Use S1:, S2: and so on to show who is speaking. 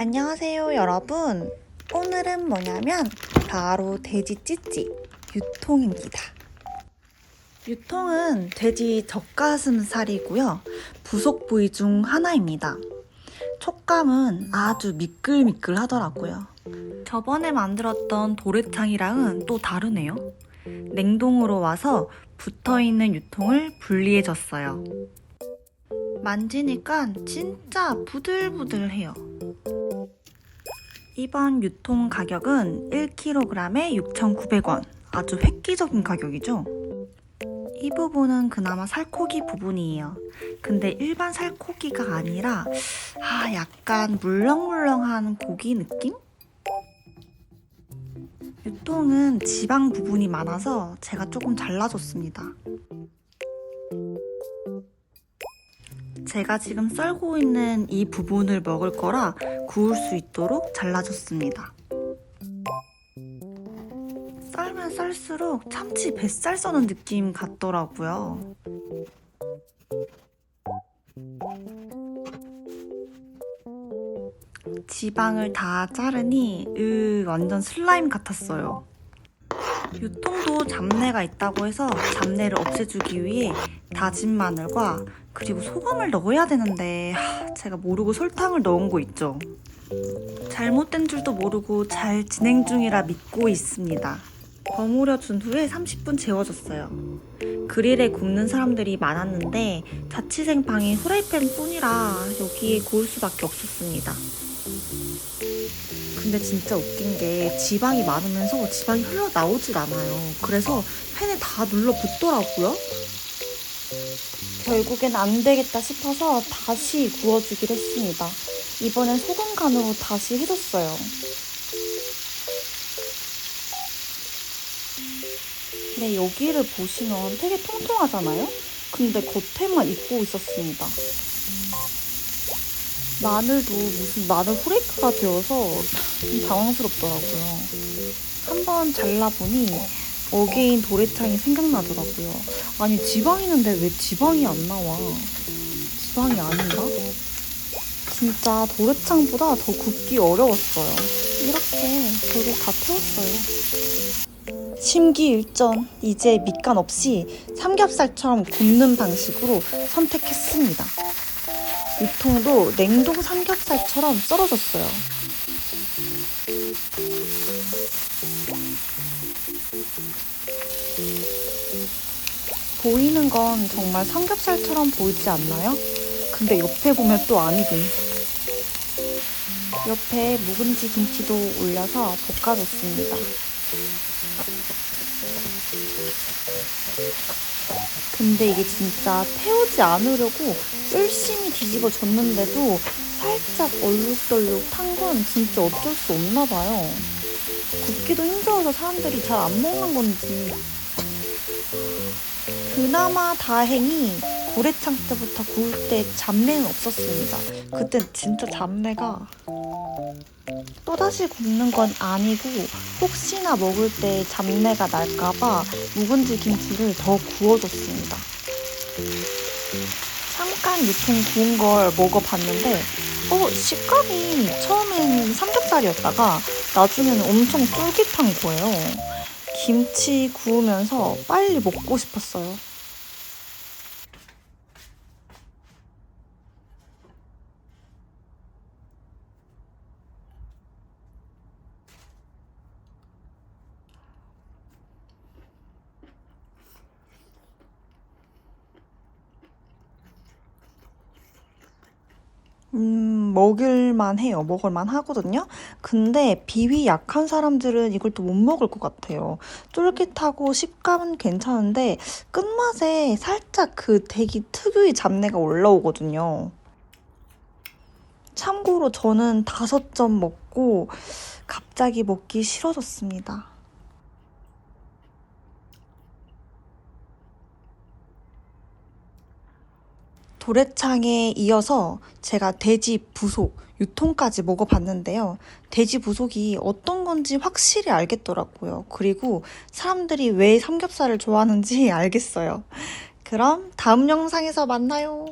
S1: 안녕하세요, 여러분. 오늘은 뭐냐면 바로 돼지 찌찌 유통입니다. 유통은 돼지 젖가슴살이고요. 부속 부위 중 하나입니다. 촉감은 아주 미끌미끌 하더라고요. 저번에 만들었던 도래탕이랑은 또 다르네요. 냉동으로 와서 붙어 있는 유통을 분리해줬어요. 만지니까 진짜 부들부들해요. 이번 유통 가격은 1kg에 6,900원. 아주 획기적인 가격이죠? 이 부분은 그나마 살코기 부분이에요. 근데 일반 살코기가 아니라, 아, 약간 물렁물렁한 고기 느낌? 유통은 지방 부분이 많아서 제가 조금 잘라줬습니다. 제가 지금 썰고 있는 이 부분을 먹을 거라 구울 수 있도록 잘라줬습니다. 썰면 썰수록 참치 뱃살 써는 느낌 같더라고요. 지방을 다 자르니 으 완전 슬라임 같았어요. 유통도 잡내가 있다고 해서 잡내를 없애주기 위해 다진 마늘과 그리고 소금을 넣어야 되는데 하, 제가 모르고 설탕을 넣은 거 있죠. 잘못된 줄도 모르고 잘 진행 중이라 믿고 있습니다. 버무려 준 후에 30분 재워줬어요. 그릴에 굽는 사람들이 많았는데 자취생 방이 후라이팬 뿐이라 여기에 구울 수밖에 없었습니다. 근데 진짜 웃긴 게 지방이 많으면서 지방이 흘러나오질 않아요. 그래서 팬에 다 눌러 붙더라고요. 결국엔 안 되겠다 싶어서 다시 구워주기로 했습니다. 이번엔 소금 간으로 다시 해줬어요. 네, 여기를 보시면 되게 통통하잖아요? 근데 겉에만 익고 있었습니다. 마늘도 무슨 마늘 후레이크가 되어서 좀 당황스럽더라고요. 한번 잘라보니 어게인 도래탕이 생각나더라고요. 아니 지방 있는데 왜 지방이 안 나와? 지방이 아닌가? 진짜 도래탕보다 더 굽기 어려웠어요. 이렇게 결국 다 태웠어요. 심기일전 이제 밑간 없이 삼겹살처럼 굽는 방식으로 선택했습니다. 유통도 냉동 삼겹살처럼 썰어졌어요. 보이는 건 정말 삼겹살처럼 보이지 않나요? 근데 옆에 보면 또 아니군. 옆에 묵은지 김치도 올려서 볶아줬습니다. 근데 이게 진짜 태우지 않으려고 열심히 뒤집어 줬는데도 살짝 얼룩덜룩 탄 건 진짜 어쩔 수 없나 봐요. 굽기도 힘들어서 사람들이 잘 안 먹는 건지. 그나마 다행히 고래창 때부터 구울 때 잡내는 없었습니다. 그땐 진짜 잡내가 또다시 굽는 건 아니고 혹시나 먹을 때 잡내가 날까봐 묵은지 김치를 더 구워줬습니다. 잠깐 유통 구운 걸 먹어봤는데 어 식감이 처음엔 삼겹살이었다가 나중에는 엄청 쫄깃한 거예요. 김치 구우면서 빨리 먹고 싶었어요. 음, 먹을만 해요. 먹을만 하거든요. 근데 비위 약한 사람들은 이걸 또 못 먹을 것 같아요. 쫄깃하고 식감은 괜찮은데 끝맛에 살짝 그 대기 특유의 잡내가 올라오거든요. 참고로 저는 다섯 점 먹고 갑자기 먹기 싫어졌습니다. 도래창에 이어서 제가 돼지 부속 유통까지 먹어봤는데요. 돼지 부속이 어떤 건지 확실히 알겠더라고요. 그리고 사람들이 왜 삼겹살을 좋아하는지 알겠어요. 그럼 다음 영상에서 만나요.